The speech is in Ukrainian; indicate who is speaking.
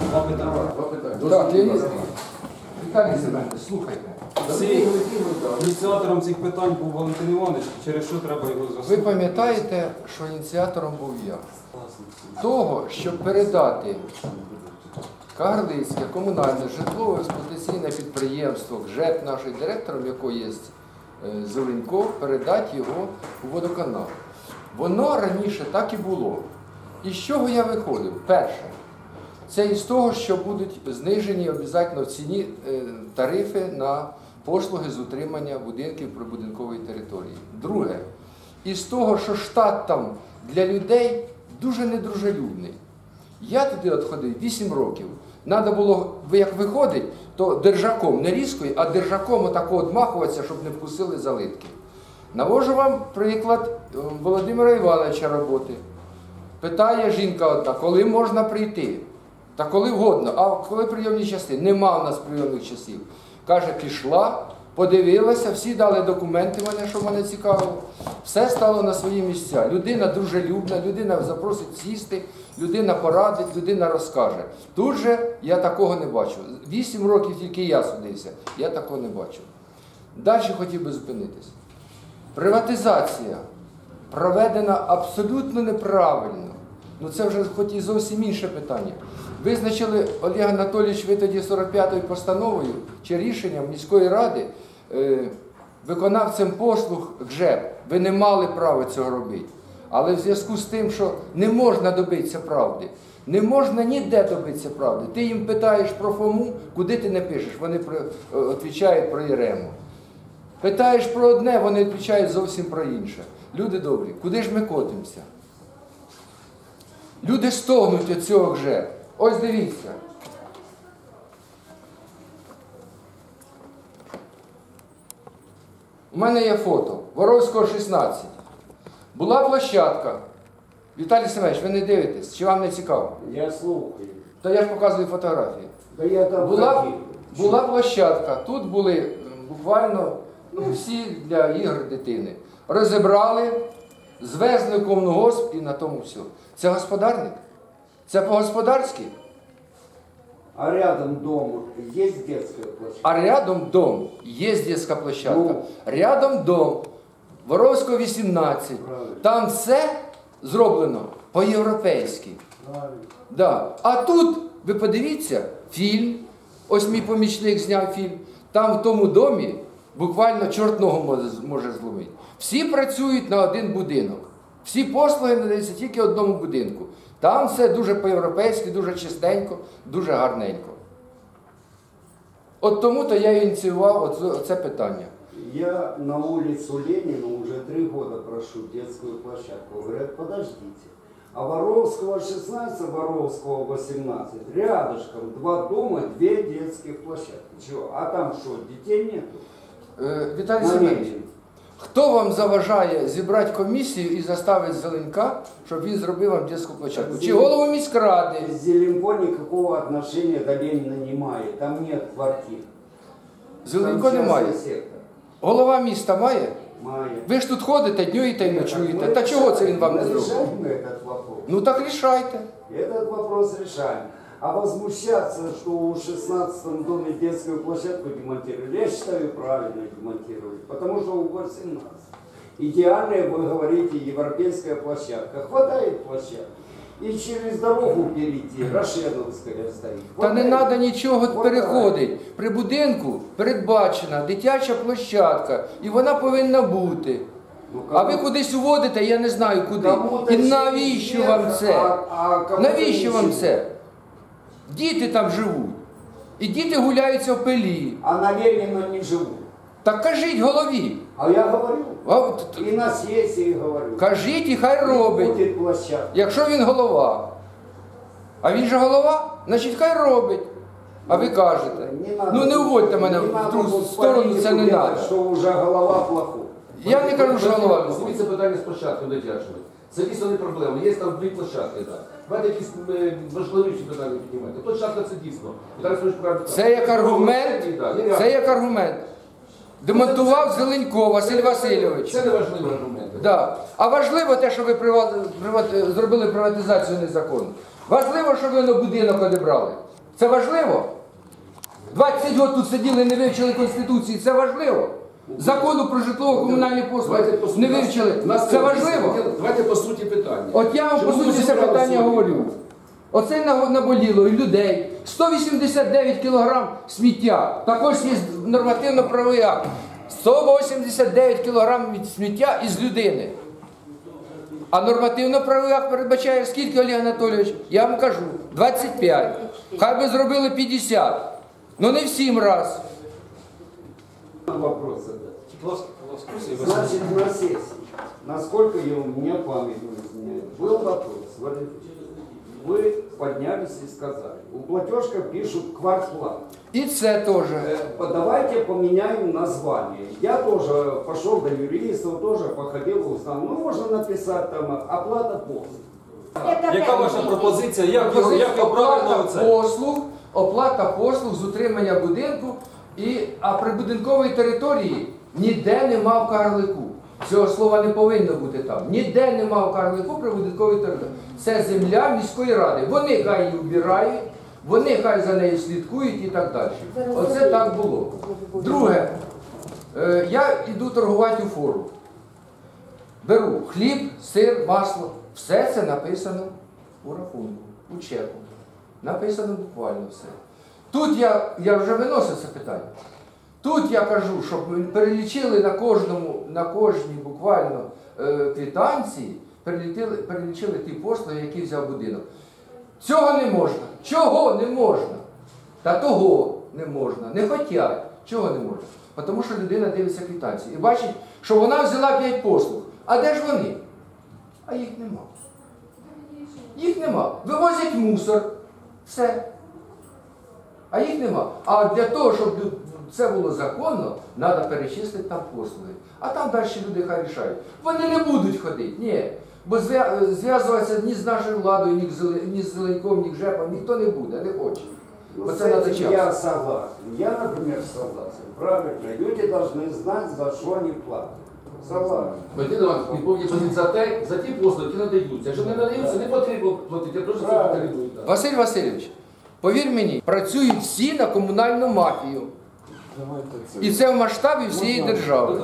Speaker 1: Два питання.
Speaker 2: Два питання.
Speaker 3: Так,
Speaker 2: Дозвольте,
Speaker 3: Леонід. Віталій Семенович, слухайте.
Speaker 1: Всі ініціатором цих питань був Валентин Іванович, через що треба його
Speaker 3: Ви пам'ятаєте, що ініціатором був я? Того, щоб передати Кагарлицьке комунальне житлово-експлуатаційне підприємство ГЖЕП, нашим директором, якого є е, Зеленько, передати його у водоканал. Воно раніше так і було. І з чого я виходив? Перше, це із того, що будуть знижені обов'язково ціні е, тарифи на послуги з утримання будинків прибудинкової території. Друге, із того, що штат там для людей дуже недружелюбний. Я туди от ходив 8 років. Треба було, як виходить, то держаком не різкою, а держаком отако одмахуватися, щоб не вкусили залитки. Навожу вам приклад е, Володимира Івановича роботи. Питає жінка одна, коли можна прийти? Та коли вгодно. А коли прийомні часи? Нема в нас прийомних часів. Каже, пішла, подивилася, всі дали документи мене, що мене цікавило. Все стало на свої місця. Людина дружелюбна, людина запросить сісти, людина порадить, людина розкаже. Тут же я такого не бачу. Вісім років тільки я судився, я такого не бачу. Далі хотів би зупинитися. Приватизація проведена абсолютно неправильно. Ну це вже хоч і зовсім інше питання. Визначили Олег Анатолійович, ви тоді 45-ю постановою чи рішенням міської ради е, виконавцем послуг ГЖЕП. Ви не мали права цього робити. Але в зв'язку з тим, що не можна добитися правди, не можна ніде добитися правди. Ти їм питаєш про Фому, куди ти не пишеш, вони е, відповідають про Єрему. Питаєш про одне, вони відповідають зовсім про інше. Люди добрі, куди ж ми котимося? Люди стогнуть від цього вже. Ось дивіться. У мене є фото. Воровського 16. Була площадка. Віталій Семенович, ви не дивитесь, чи вам не цікаво?
Speaker 4: Я слухаю.
Speaker 3: То я ж показую фотографії.
Speaker 4: Да я там
Speaker 3: Була, була площадка, тут були буквально ну, всі для ігор дитини. Розібрали, звезли в комунгосп і на тому все. Це господарник? Це по-господарськи?
Speaker 4: А рядом дома есть детская площадка?
Speaker 3: А рядом дом, є дитяча площадка.
Speaker 4: Ну.
Speaker 3: Рядом дом, Воровського 18.
Speaker 4: Правильно.
Speaker 3: Там все зроблено по-європейськи. Да. А тут, ви подивіться, фільм, ось мій помічник зняв фільм, там в тому домі буквально чорт ногу може, може зловити. Всі працюють на один будинок. Всі послуги надаються тільки одному будинку. Там все дуже по-європейськи, дуже чистенько, дуже гарненько. От тому то я ініціював оце питання.
Speaker 4: Я на улицу Ленина уже три года прошу детскую площадку. Говорят, подождите. А Воровского 16, Воровского 18, рядышком два дома, две детских площадки. Чего? А там что, детей нету?
Speaker 3: Віталій Семенович. хто вам заважає зібрати комісію і заставити Зеленка, щоб він зробив вам дитячу площадку? Чи голову міськради?
Speaker 4: Зеленко никакого отношения до Ленина не имеет. Там нет квартир.
Speaker 3: Зеленко
Speaker 4: Там
Speaker 3: немає.
Speaker 4: частный сектор.
Speaker 3: Голова міста має?
Speaker 4: Має.
Speaker 3: Ви ж тут ходите, днюєте і ночуєте. Та чого це він вам не
Speaker 4: Мы
Speaker 3: зробив?
Speaker 4: решаем этот вопрос.
Speaker 3: Ну так рішайте.
Speaker 4: Этот вопрос решаем. А возмущаться, что у 16 доме детскую площадку демонтировали, я считаю правильно демонтировали, потому что у 18. Идеальная, вы говорите, европейская площадка. Хватает площадки. И через дорогу перейти, Рошеновская стоит.
Speaker 3: Та не треба нічого переходити. При будинку передбачена дитяча площадка, і вона повинна бути.
Speaker 4: Ну,
Speaker 3: А ви кудись уводите, я не знаю куди. І навіщо вам це? Навіщо вам це? Діти там живуть. І діти гуляються в пилі.
Speaker 4: А на Ленина не живут.
Speaker 3: Так кажіть голові.
Speaker 4: А я говорю.
Speaker 3: А от
Speaker 4: на сессии говорю.
Speaker 3: Кажіть і хай робить. Якщо він голова. А він же голова, значить хай робить. А ви кажете. Ну не уводьте мене
Speaker 4: не
Speaker 3: в ту сторону, це не треба.
Speaker 4: Що вже голова плохой.
Speaker 3: Я не кажу, що голова.
Speaker 2: Це питання спочатку дитячого. Це дійсно не проблема. Є там дві площадки. Так. Давайте якісь е, важливіші питання піднімати. Площадка це дійсно. Віталій Сергійович правильно
Speaker 3: Це як аргумент.
Speaker 2: Так,
Speaker 3: Це як аргумент. Демонтував Зеленько Василь Васильович.
Speaker 2: Це не важливий аргумент.
Speaker 3: Да. А важливо те, що ви приват... приват- зробили приватизацію незаконну. Важливо, що ви на будинок одібрали. Це важливо. 20 років тут сиділи, не вивчили Конституції. Це важливо. Закону про житлово-комунальні послуги
Speaker 2: по-
Speaker 3: не вивчили. Це важливо.
Speaker 2: Давайте по суті питання.
Speaker 3: От я вам по суті це питання говорю. Оце на- наболіло і людей. 189 кілограм сміття. Також є нормативно-правовий акт. 189 кілограм сміття із людини. А нормативно-правовий акт передбачає скільки, Олег Анатолійович? Я вам кажу, 25. Хай би зробили 50. Ну не в 7 раз.
Speaker 4: Вопросы.
Speaker 1: Будь ласка, будь ласка, Олексій Васильович.
Speaker 4: Значит, на сессии, насколько я, у меня память не изменяет, был вопрос, Валерий Ильич, вы поднялись и сказали, у платежка пишут квартплат.
Speaker 3: І це теж.
Speaker 4: Э, Давайте поменяем название. Я тоже пошел до юристов, тоже походил, узнал. Ну, можно написать там оплата послуг.
Speaker 1: Яка ваша пропозиція? Як його, як його правильно
Speaker 3: оплата
Speaker 1: оце?
Speaker 3: послуг, оплата послуг з утримання будинку, і, а при будинковій території ніде нема в карлику. Цього слова не повинно бути там. Ніде нема в карлику при будинковій території. Це земля міської ради. Вони хай її вбирають, вони хай за нею слідкують і так далі. Оце так було. Друге, е, я йду торгувати у фору. Беру хліб, сир, масло. Все це написано у рахунку, у чеку. Написано буквально все. Тут я, я вже виносив це питання. Тут я кажу, щоб перелічили на кожному, на кожній буквально е, перелічили, перелічили ті послуги, які взяв будинок. Цього не можна. Чого не можна? Та того не можна. Не хотять. Чого не можна? Тому що людина дивиться квитанції і бачить, що вона взяла 5 послуг. А де ж вони? А їх нема. Їх нема. Вивозять мусор. Все. А їх нема. А для того, щоб це було законно, треба перечислити там послуги. А там далі люди хай рішають. Вони не будуть ходити, ні. Бо зв'язуватися ні з нашою владою, ні з ні з Зеленком, ні з Жепом, ніхто не буде, не хоче.
Speaker 4: Ну,
Speaker 3: Бо це треба час.
Speaker 4: я согласен. Я, например, согласен. Правильно. Люди должны знать, за что они платят. Согласен.
Speaker 2: Валентина Івановна, він повинен платити за те, за ті послуги, які надаються. Якщо не надаються, не потрібно платити, я просто це
Speaker 4: Правильно.
Speaker 2: рекомендую.
Speaker 3: Василь Васильович, повір мені, працюють всі на комунальну мафію. І це в масштабі всієї держави.